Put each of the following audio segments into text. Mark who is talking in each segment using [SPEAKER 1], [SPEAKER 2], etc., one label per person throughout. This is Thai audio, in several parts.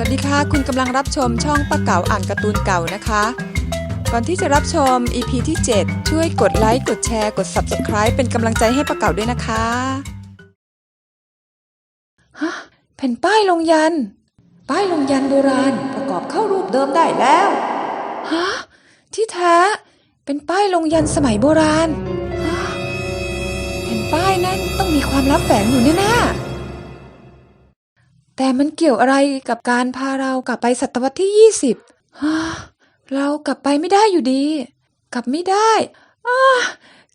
[SPEAKER 1] วัสดีค่ะ คุณกำลังรับชมช่องป้าเก๋าอ่านการ์ตูนเก่านะคะ ก่อนที่จะรับชม EP ที่ 7 ช่วยกดไลค์ กดแชร์ กด Subscribe เป็นกำลังใจให้ป้าเก๋าด้วยนะคะฮะแผ่นป้ายลงยัน ป้ายลงยันโบราณประกอบเข้ารูปเดิมได้แล้วฮะที่แท้เป็นป้ายลงยันสมัยโบราณฮะแผ่นป้ายนั้นต้องมีความลับแฝงอยู่แน่ๆ แต่มันเกี่ยวอะไรกับการพาเรากลับไปศตวรรษที่ยี่สิบเรากลับไปไม่ได้อยู่ดี กลับไม่ได้อา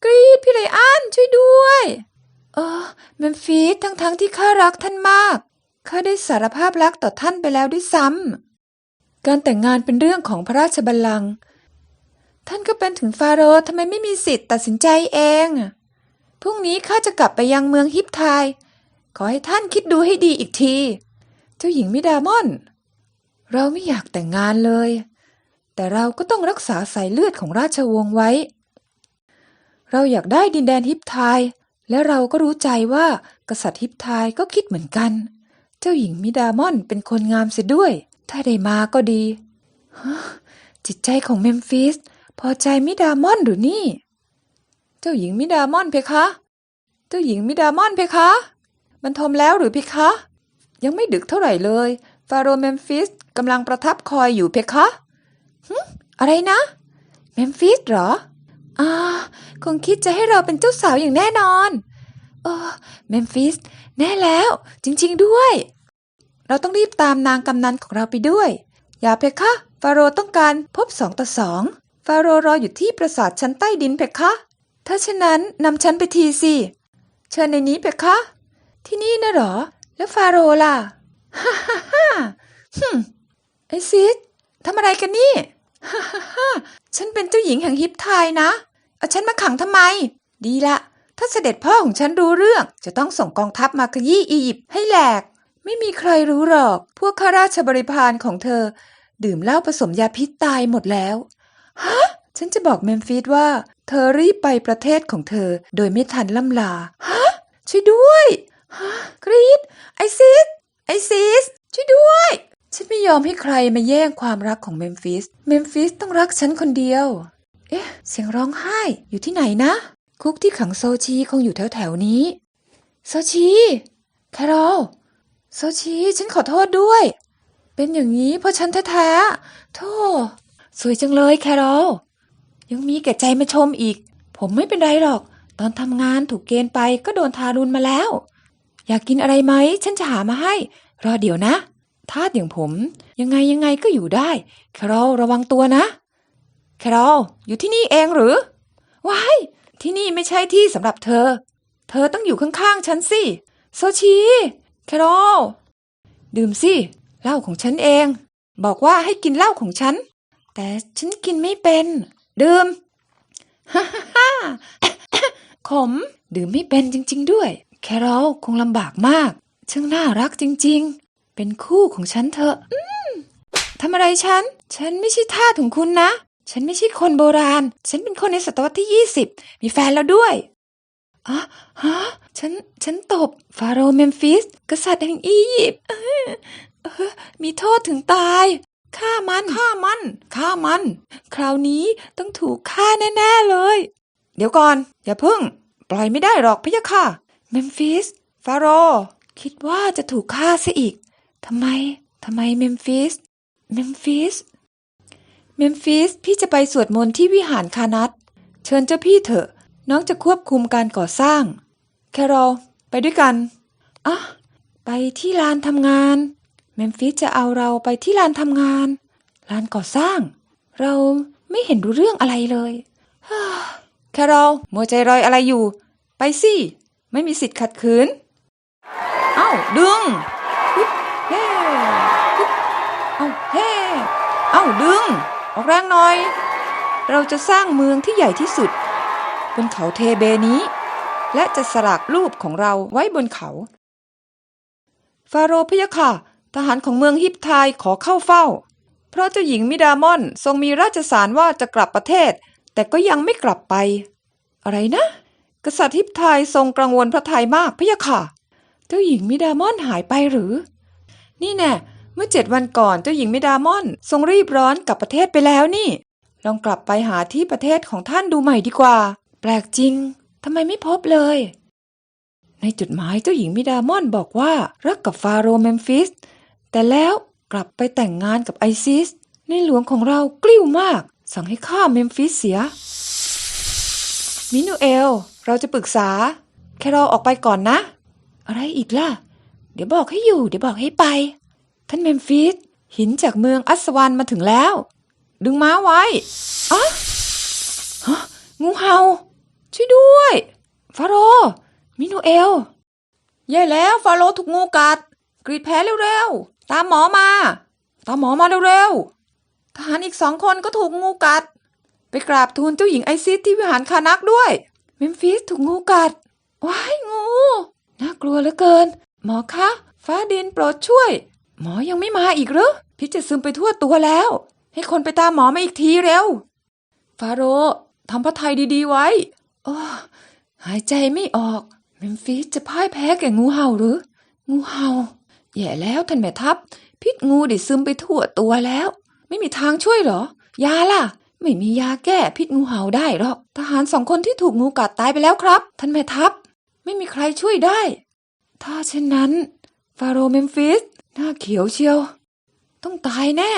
[SPEAKER 1] กรีดพี่ไรอันช่วยด้วย เออเมมฟิสทั้งๆทที่ข้ารักท่านมาก ข้าได้สารภาพรักต่อท่านไปแล้วด้วยซ้ำ การแต่งงานเป็นเรื่องของพระราชบัลลังก์ ท่านก็เป็นถึงฟาโรห์ทำไมไม่มีสิทธิ์ตัดสินใจเอง พรุ่งนี้ข้าจะกลับไปยังเมืองฮิปไทย ขอให้ท่านคิดดูให้ดีอีกที จ้าหญิงมิดามอน เราไม่อยากแต่งงานเลย แต่เราก็ต้องรักษาสายเลือดของราชวงศ์ไว้ เราอยากได้ดินแดนฮิปไทายและเราก็รู้ใจว่ากษัตริย์ฮิปไทยก็คิดเหมือนกัน เจ้าหญิงมิดามอนเป็นคนงามเสียด้วย ถ้าได้มาก็ดีฮะจิตใจของเมมฟิสพอใจมิดามอนหรือนี่ เจ้าหญิงมิดามอนเพคะ เจ้าหญิงมิดามอนเพคะ มันทมแล้วหรือเพคะ ยังไม่ดึกเท่าไหร่เลย ฟาโรห์เมมฟิสกำลังประทับคอยอยู่เพคะหึอะไรนะ เมมฟิสเหรออ่าคงคิดจะให้เราเป็นเจ้าสาวอย่างแน่นอน เออเมมฟิส แน่แล้ว จริง ๆด้วย เราต้องรีบตามนางกำนันของเราไปด้วย อย่าเพคะ ฟาโรห์ต้องการพบสองต่อสอง ฟาโรห์รออยู่ที่ปราสาทชั้นใต้ดินเพคะ ถ้าเช่นนั้นนำฉันไปทีสิ เชิญในนี้เพคะ ที่นี่นะเหรอ แล้วฟาโรห์ล่ะ ฮ่าฮ่าฮ่าฮึมไอซิสทำอะไรกันนี่ ฮ่าฮ่าฮ่าฉันเป็นเจ้าหญิงแห่งฮิปไทยนะ เอาฉันมาขังทำไม ดีละ ถ้าเสด็จพ่อของฉันรู้เรื่อง จะต้องส่งกองทัพมาขยี้อียิปต์ให้แหลก ไม่มีใครรู้หรอก พวกข้าราชบริพารของเธอ ดื่มเหล้าผสมยาพิษตายหมดแล้ว ฮะ ฉันจะบอกเมมฟิสว่า เธอรีบไปประเทศของเธอ โดยไม่ทันล่ำลา ฮะ ช่วยด้วย ฮะกรีดไอซิส ไอซิส ช่วยด้วย ฉันไม่ยอมให้ใครมาแย่งความรักของเมมฟิส เมมฟิสต้องรักฉันคนเดียว เอ๊ะ เสียงร้องไห้อยู่ที่ไหนนะ คุกที่ขังโซชีคงอยู่แถวแถวนี้ โซชี แคโรลโซชี ฉันขอโทษด้วย เป็นอย่างนี้เพราะฉันแท้ๆโธ่สวยจังเลยแคโรลยังมีแก่ใจมาชมอีก ผมไม่เป็นไรหรอก ตอนทำงานถูกเกณฑ์ไปก็โดนทารุณมาแล้ว อยากกินอะไรไหม ฉันจะหามาให้ รอเดี๋ยวนะทาสอย่างผม ยังไงยังไงก็อยู่ได้แคโรลระวังตัวนะแคโรลอยู่ที่นี่เองหรือว้ายที่นี่ไม่ใช่ที่สำหรับเธอ เธอต้องอยู่ข้างๆฉันสิโซชีแคโรลดื่มสิเหล้าของฉันเอง บอกว่าให้กินเหล้าของฉัน แต่ฉันกินไม่เป็น ดื่มฮ่าฮ่าขมดื่มไม่เป็นจริง ๆ ด้วย แคโรลคงลำบากมาก ช่างน่ารักจริงๆ เป็นคู่ของฉันเถอะอืมทำอะไรฉัน ฉันไม่ใช่ทาสของคุณนะ ฉันไม่ใช่คนโบราณ ฉันเป็นคนในศตวรรษที่ยี่สิบมีแฟนแล้วด้วยอะฮะ ฉัน ฉันตบ ฟาโรห์เมมฟิส กษัตริย์แห่งอียิปต์เออเออมีโทษถึงตาย ฆ่ามัน ฆ่ามัน ฆ่ามัน คราวนี้ต้องถูกฆ่าแน่ ๆ เลย เดี๋ยวก่อน อย่าพึ่ง ปล่อยไม่ได้หรอกพะยะค่ะ เมมฟิส ฟาโรห์คิดว่าจะถูกฆ่าซะอีก ทำไม ทำไมเมมฟิส เมมฟิส เมมฟิส พี่จะไปสวดมนต์ที่วิหารคานัตเชิญเจ้าพี่เถอะ น้องจะควบคุมการก่อสร้าง แคโรลไปด้วยกันอะไปที่ลานทำงาน เมมฟิสจะเอาเราไปที่ลานทำงาน ลานก่อสร้าง เราไม่เห็นรู้เรื่องอะไรเลยฮ่าแคโรลมัวใจรอยอะไรอยู่ ไปสิ ไม่มีสิทธิ์ขัดขืน เอ้า ดึงฮึบเฮ้ฮึบเอ้าเฮ้เอ้า ดึง ออกแรงหน่อย เราจะสร้างเมืองที่ใหญ่ที่สุด บนเขาเทเบนี้ และจะสลักรูปของเราไว้บนเขา ฟาโรห์พยะค่ะ ทหารของเมืองฮิปไทยขอเข้าเฝ้า เพราะเจ้าหญิงมิดามอนทรงมีราชสารว่าจะกลับประเทศ แต่ก็ยังไม่กลับไป อะไรนะ กษัตริย์ฮิปไทยทรงกังวลพระทัยมากพะยะค่ะ เจ้าหญิงมิดามอนหายไปหรือ นี่แน่เมื่อเจ็ดวันก่อนเจ้าหญิงมิดามอนทรงรีบร้อนกลับประเทศไปแล้วนี่ ลองกลับไปหาที่ประเทศของท่านดูใหม่ดีกว่า แปลกจริงทำไมไม่พบเลย ในจดหมายเจ้าหญิงมิดามอนบอกว่ารักกับฟาโรห์เมมฟิส แต่แล้วกลับไปแต่งงานกับไอซิส ในหลวงของเรากลิ้วมาก สั่งให้ฆ่าเมมฟิสเสีย มินูเอล เราจะปรึกษา แค่รอออกไปก่อนนะ อะไรอีกล่ะ เดี๋ยวบอกให้อยู่ เดี๋ยวบอกให้ไป ท่านเมมฟิสหินจากเมืองอัสวานมาถึงแล้ว ดึงม้าไว้อะฮะงูเห่า ช่วยด้วย ฟาโร มินูเอล แย่แล้วฟาโรถูกงูกัด กรีดแผลเร็วๆ ตามหมอมา ตามหมอมาเร็วๆ ทหารอีกสองคนก็ถูกงูกัด ไปกราบทูลเจ้าหญิงไอซิสที่วิหารคานักด้วย เมมฟิสถูกงูกัด ว้ายงู น่ากลัวเหลือเกิน หมอคะ ฟ้าดินโปรดช่วย หมอยังไม่มาอีกหรือพิษจะซึมไปทั่วตัวแล้ว ให้คนไปตามหมอมาอีกทีเร็ว ฟาโรทำพระไทยดีๆไว้ โอ้หายใจไม่ออก เมมฟิสจะพ่ายแพ้แก่งูเห่าหรือ งูเห่า แย่แล้วท่านแม่ทัพ พิษงูได้ซึมไปทั่วตัวแล้ว ไม่มีทางช่วยหรอ ยาล่ะ ไม่มียาแก้พิษงูเห่าได้หรอก ทหารสองคนที่ถูกงูกัดตายไปแล้วครับ ท่านแม่ทัพ ไม่มีใครช่วยได้ ถ้าเช่นนั้น ฟาโรเมมฟิส หน้าเขียวเชียว ต้องตายแน่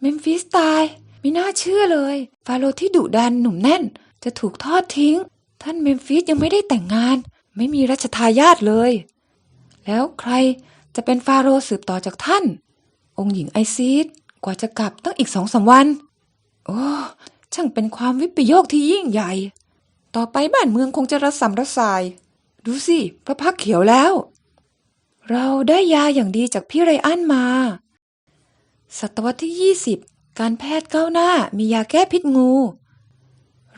[SPEAKER 1] เมมฟิสตาย ไม่น่าเชื่อเลย ฟาโรที่ดุดันหนุ่มแน่น จะถูกทอดทิ้ง ท่านเมมฟิสยังไม่ได้แต่งงาน ไม่มีรัชทายาทเลย แล้วใครจะเป็นฟาโรห์สืบต่อจากท่าน องค์หญิงไอซีดกว่าจะกลับต้องอีกสองสามวัน โอ้ช่างเป็นความวิปโยคที่ยิ่งใหญ่ ต่อไปบ้านเมืองคงจะระสำระสาย ดูสิพระพักเขียวแล้ว เราได้ยาอย่างดีจากพี่ไรอันมา ศตวรรษที่ 20 การแพทย์ก้าวหน้ามียาแก้พิษงู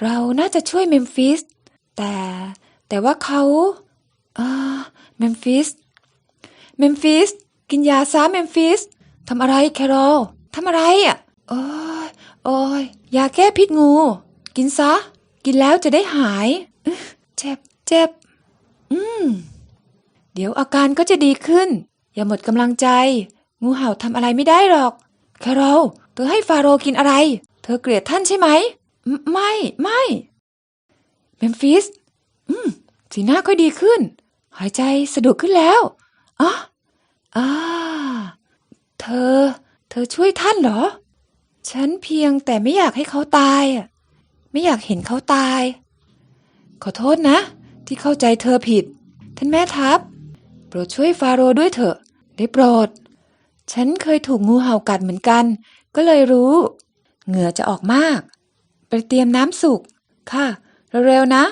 [SPEAKER 1] เราน่าจะช่วยเมมฟิส แต่แต่ว่าเขาอ่าเมมฟิส เมมฟิส กินยาซะเมมฟิสทำอะไรแคโรลทำอะไรอะโอ้ โอ้ยยาแก้พิษงู กินซะ กินแล้วจะได้หาย เจ็บเจ็บ อืม เดี๋ยวอาการก็จะดีขึ้น อย่าหมดกำลังใจ งูเห่าทำอะไรไม่ได้หรอก แคโรลเธอให้ฟาโรกินอะไร เธอเกลียดท่านใช่ไหมมไม่ไม่เมมฟิส อืม สีหน้าค่อยดีขึ้น หายใจสะดวกขึ้นแล้วอ๋ออ่าเธอ เธอช่วยท่านเหรอ ฉันเพียงแต่ไม่อยากให้เขาตายอะไม่อยากเห็นเขาตาย ขอโทษนะ ที่เข้าใจเธอผิด ท่านแม่ทัพ โปรดช่วยฟาโรด้วยเถอะ ได้โปรด ฉันเคยถูกงูเห่ากัดเหมือนกัน ก็เลยรู้ เหงื่อจะออกมาก ไปเตรียมน้ำสุก ค่ะ เร็วๆนะ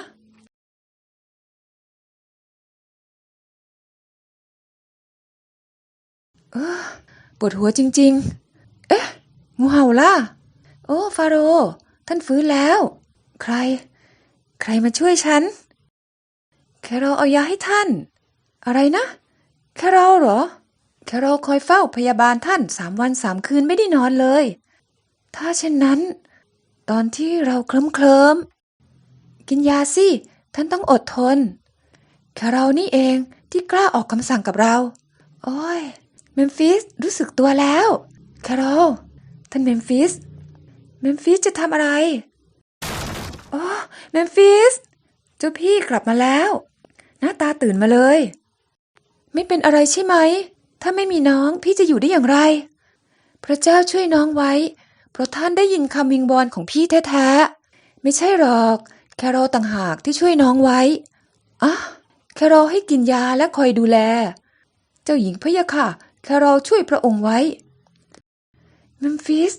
[SPEAKER 1] ปวดหัวจริง ๆ งูเห่าล่ะ โอ้ฟาโรท่านฟื้นแล้ว ใคร ใครมาช่วยฉัน แคโรลเอายาให้ท่าน อะไรนะ แคโรเหรอ แคโรคอยเฝ้าพยาบาลท่านสามวันสามคืนไม่ได้นอนเลย ถ้าเช่นนั้น ตอนที่เราเคลิ้มเคลิมกินยาสิ ท่านต้องอดทน แคโรนี่เองที่กล้าออกคำสั่งกับเรา โอ้ยเมมฟิสรู้สึกตัวแล้ว แคโร ท่านเมมฟิส เมมฟิสจะทำอะไรโอ้เมมฟิส เจ้าพี่กลับมาแล้ว หน้าตาตื่นมาเลย ไม่เป็นอะไรใช่ไหม ถ้าไม่มีน้องพี่จะอยู่ได้อย่างไร พระเจ้าช่วยน้องไว้ เพราะท่านได้ยินคำวิงบอลของพี่แท้ๆ ไม่ใช่หรอก แคโรต่างหากที่ช่วยน้องไว้อะแคโรให้กินยาและคอยดูแล เจ้าหญิงพะยะค่ะ แคโรช่วยพระองค์ไว้ มมฟิส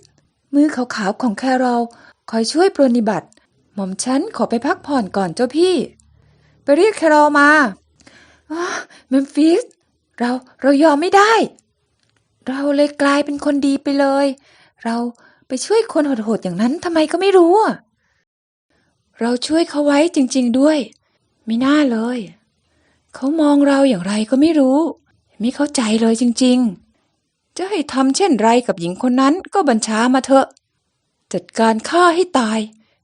[SPEAKER 1] มือขาวๆของแคโรลคอยช่วยปรนิบัติ หม่อมฉันขอไปพักผ่อนก่อนเจ้าพี่ ไปเรียกแคโรลมาอ้าเมมฟิส เราเรายอมไม่ได้ เราเลยกลายเป็นคนดีไปเลย เราไปช่วยคนโหดๆอย่างนั้นทำไมก็ไม่รู้ เราช่วยเขาไว้จริง ๆด้วย ไม่น่าเลย เขามองเราอย่างไรก็ไม่รู้ ไม่เข้าใจเลยจริง ๆ จะให้ทำเช่นไรกับหญิงคนนั้นก็บัญชามาเถอะ จัดการฆ่าให้ตาย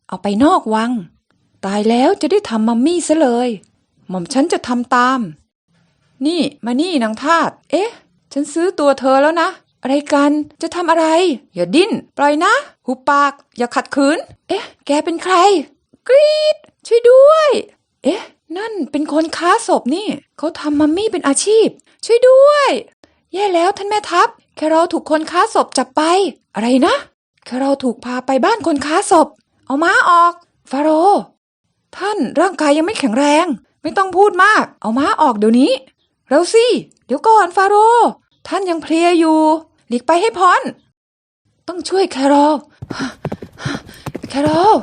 [SPEAKER 1] เอาไปนอกวัง ตายแล้วจะได้ทำมัมมี่ซะเลย หม่อมฉันจะทำตาม นี่มานี่นางทาสเอ๊ะ ฉันซื้อตัวเธอแล้วนะ อะไรกันจะทำอะไร อย่าดิ้น ปล่อยนะ หุบปาก อย่าขัดขืน เอ๊ะ แกเป็นใคร กรีดช่วยด้วย เอ๊ะ นั่นเป็นคนค้าศพนี่ เขาทำมัมมี่เป็นอาชีพ ช่วยด้วยแย่แล้วท่านแม่ทัพ แคโรถูกคนค้าศพจับไป อะไรนะแคโรถูกพาไปบ้านคนค้าศพ เอาม้าออก ฟาโร ท่านร่างกายยังไม่แข็งแรง ไม่ต้องพูดมาก เอาม้าออกเดี๋ยวนี้ เร็วสิ เดี๋ยวก่อนฟาโร ท่านยังเพลียอยู่ หลีกไปให้พ้น ต้องช่วยแคโรลแคโรล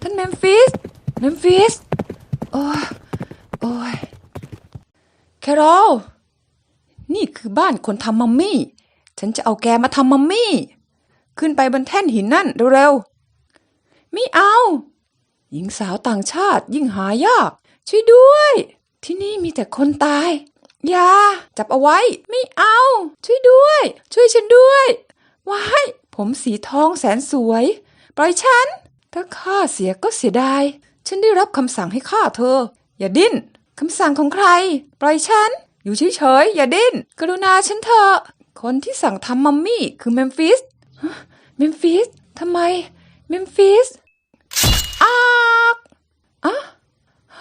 [SPEAKER 1] ท่านเมมฟิส เมมฟิส โอ้ยโอ้ยแคโรล นี่คือบ้านคนทำมัมมี่ ฉันจะเอาแกมาทำมัมมี่ ขึ้นไปบนแท่นหินนั่นเร็วๆ ไม่เอา หญิงสาวต่างชาติยิ่งหายาก ช่วยด้วย ที่นี่มีแต่คนตาย อย่า จับเอาไว้ ไม่เอา ช่วยด้วย ช่วยฉันด้วยว้ายผมสีทองแสนสวย ปล่อยฉัน ถ้าข้าเสียก็เสียดาย ฉันได้รับคำสั่งให้ฆ่าเธอ อย่าดิ้นคำสั่งของใคร ปล่อยฉัน อยู่เฉยๆอย่าดิ้น กรุณาฉันเถอะ คนที่สั่งทำมัมมี่คือเมมฟิสเมมฟิสทำไม เมมฟิสอากอะ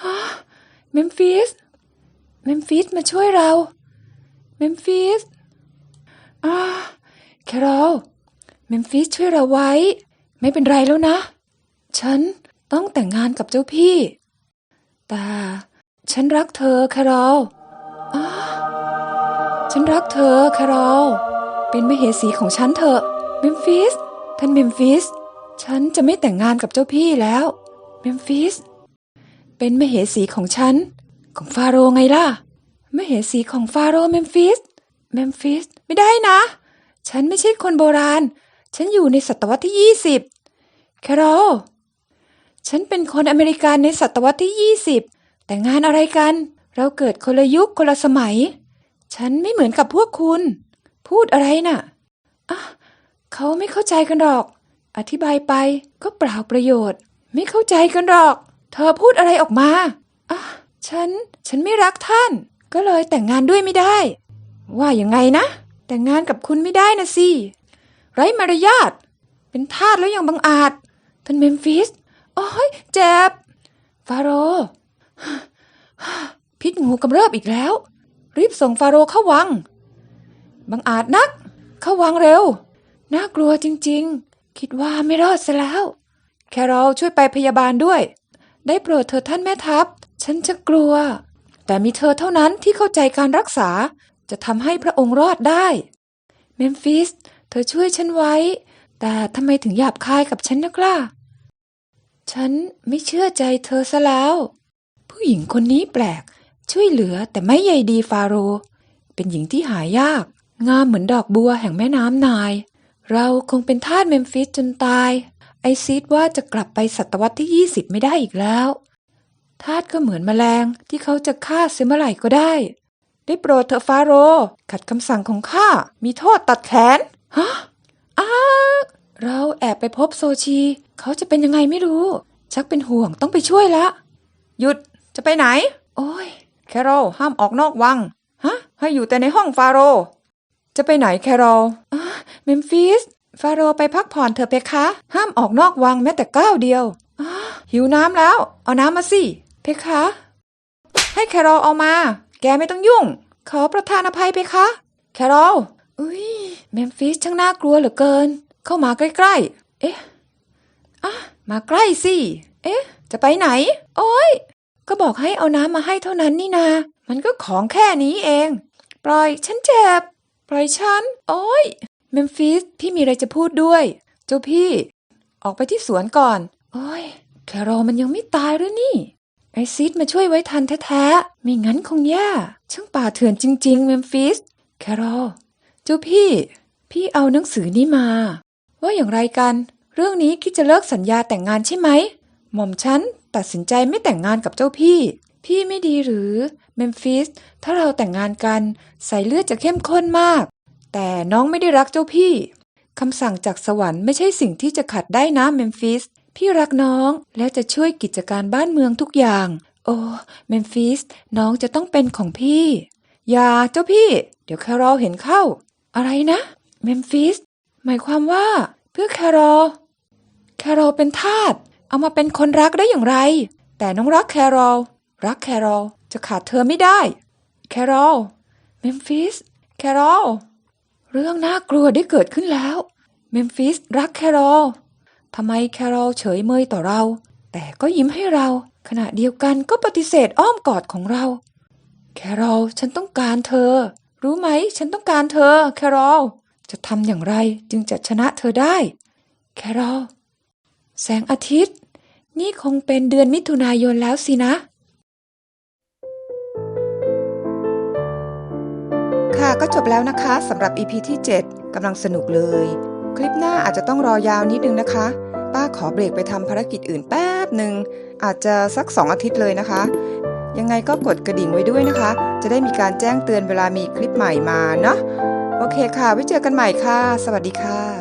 [SPEAKER 1] ฮะเมมฟิสเมมฟิสมาช่วยเรา เมมฟิสอ่าแคโรลเมมฟิสช่วยเราไว้ ไม่เป็นไรแล้วนะ ฉันต้องแต่งงานกับเจ้าพี่ แต่ฉันรักเธอแคโรล ฉันรักเธอแคโรลเป็นมเหสีของฉันเถอะเมมฟิสท่านเมมฟิส ฉันจะไม่แต่งงานกับเจ้าพี่แล้วเมมฟิส เป็นมเหสีของฉัน ของฟาโรห์ไงล่ะมเหสีของฟาโรห์เมมฟิสเมมฟิสไม่ได้นะ ฉันไม่ใช่คนโบราณ ฉันอยู่ในศตวรรษที่ยี่สิบแคโรลฉันเป็นคนอเมริกันในศตวรรษที่ยี่สิบแต่งงานอะไรกัน เราเกิดคนละยุคคนละสมัย ฉันไม่เหมือนกับพวกคุณ พูดอะไรน่ะอะเขาไม่เข้าใจกันหรอก อธิบายไปก็เปล่าประโยชน์ ไม่เข้าใจกันหรอก เธอพูดอะไรออกมาอะฉัน ฉันไม่รักท่าน ก็เลยแต่งงานด้วยไม่ได้ ว่าอยังไงนะ แต่งงานกับคุณไม่ได้นะสิไร้มารยาทเป็นทาสแล้วยังบังอาจท่านเมมฟิสโอ้ยเจ็บฟาโรห์พิษงูกำเริบอีกแล้ว รีบส่งฟาโรเข้าวัง บังอาจนัก เข้าวังเร็ว น่ากลัวจริงๆ คิดว่าไม่รอดซะแล้ว แคโรลช่วยไปพยาบาลด้วย ได้โปรดเธอท่านแม่ทัพ ฉันจะกลัว แต่มีเธอเท่านั้นที่เข้าใจการรักษา จะทำให้พระองค์รอดได้ เมมฟิส เธอช่วยฉันไว้ แต่ทำไมถึงหยาบคายกับฉันนักล่ะ ฉันไม่เชื่อใจเธอซะแล้ว ผู้หญิงคนนี้แปลก ช่วยเหลือแต่ไม่ใยดีฟาโร เป็นหญิงที่หายาก งามเหมือนดอกบัวแห่งแม่น้ำนาย เราคงเป็นทาสเมมฟิสจนตาย ไอซีดว่าจะกลับไปศตวรรษที่ 20 ไม่ได้อีกแล้ว ทาสก็เหมือนแมลงที่เขาจะฆ่าเสียเมื่อไหร่ก็ได้ ได้โปรดเถอะฟาโร ขัดคำสั่งของข้า มีโทษตัดแขน ฮะอ้าเราแอบไปพบโซชี เขาจะเป็นยังไงไม่รู้ ชักเป็นห่วงต้องไปช่วยละ หยุดจะไปไหน โอ้ย แคโรลห้ามออกนอกวัง ฮะ ให้อยู่แต่ในห้องฟาโร จะไปไหนแคโรลอ่เมมฟิส ฟาโรไปพักผ่อนเถอะเพคะ ห้ามออกนอกวังแม้แต่ก้าวเดียว หิวน้ำแล้ว เอาน้ำมาสิ เพคะ ให้แคโรลเอามา แกไม่ต้องยุ่ง ขอประทานอภัยเพคะ แคโรลอุ้ยเมมฟิสช่างน่ากลัวเหลือเกิน เข้ามาใกล้ๆ เอ๊ะอะมาใกล้สิ เอ๊ะ จะไปไหน โอ้ย ก็บอกให้เอาน้ำมาให้เท่านั้นนี่นา มันก็ของแค่นี้เอง ปล่อยฉันเจ็บ ปล่อยฉัน โอ้ย เมมฟิส พี่มีอะไรจะพูดด้วย เจ้าพี่ ออกไปที่สวนก่อน โอ้ย แคโรมันยังไม่ตายหรือนี่ ไอซิดมาช่วยไว้ทันแท้ๆ ไม่งั้นคงแย่ ช่างป่าเถื่อนจริง ๆ เมมฟิส แคโร เจ้าพี่ พี่เอาหนังสือนี้มา ว่าอย่างไรกัน เรื่องนี้คิดจะเลิกสัญญาแต่งงานใช่ไหม หม่อมฉัน ตัดสินใจไม่แต่งงานกับเจ้าพี่ พี่ไม่ดีหรือเมมฟิสถ้าเราแต่งงานกันสายเลือดจะเข้มข้นมาก แต่น้องไม่ได้รักเจ้าพี่คำสั่งจากสวรรค์ไม่ใช่สิ่งที่จะขัดได้นะเมมฟิสพี่รักน้องและจะช่วยกิจการบ้านเมืองทุกอย่าง โอ้เมมฟิสน้องจะต้องเป็นของพี่ อย่าเจ้าพี่ เดี๋ยวแคโรลเห็นเข้า อะไรนะเมมฟิสหมายความว่า เพื่อแครอลแครอลเป็นทาส เอามาเป็นคนรักได้อย่างไร แต่น้องรักแครอลรักแครอลจะขาดเธอไม่ได้ แครอลเมมฟิสแครอลเรื่องน่ากลัวได้เกิดขึ้นแล้ว เมมฟิสรักแครอลทำไมแครอลเฉยเมยต่อเรา แต่ก็ยิ้มให้เรา ขณะเดียวกันก็ปฏิเสธอ้อมกอดของเรา แครอลฉันต้องการเธอ รู้ไหม ฉันต้องการเธอ แครอลจะทำอย่างไรจึงจะชนะเธอได้ แครอลแสงอาทิตย์ นี่คงเป็นเดือนมิถุนายนแล้วสินะ ค่ะก็จบแล้วนะคะสำหรับ EP ที่ 7 กำลังสนุกเลย คลิปหน้าอาจจะต้องรอยาวนิดนึงนะคะ ป้าขอเบรกไปทำภารกิจอื่นแป๊บหนึ่ง อาจจะสัก 2 อาทิตย์เลยนะคะ ยังไงก็กดกระดิ่งไว้ด้วยนะคะ จะได้มีการแจ้งเตือนเวลามีคลิปใหม่มาเนาะโอเคค่ะ ไว้เจอกันใหม่ค่ะ สวัสดีค่ะ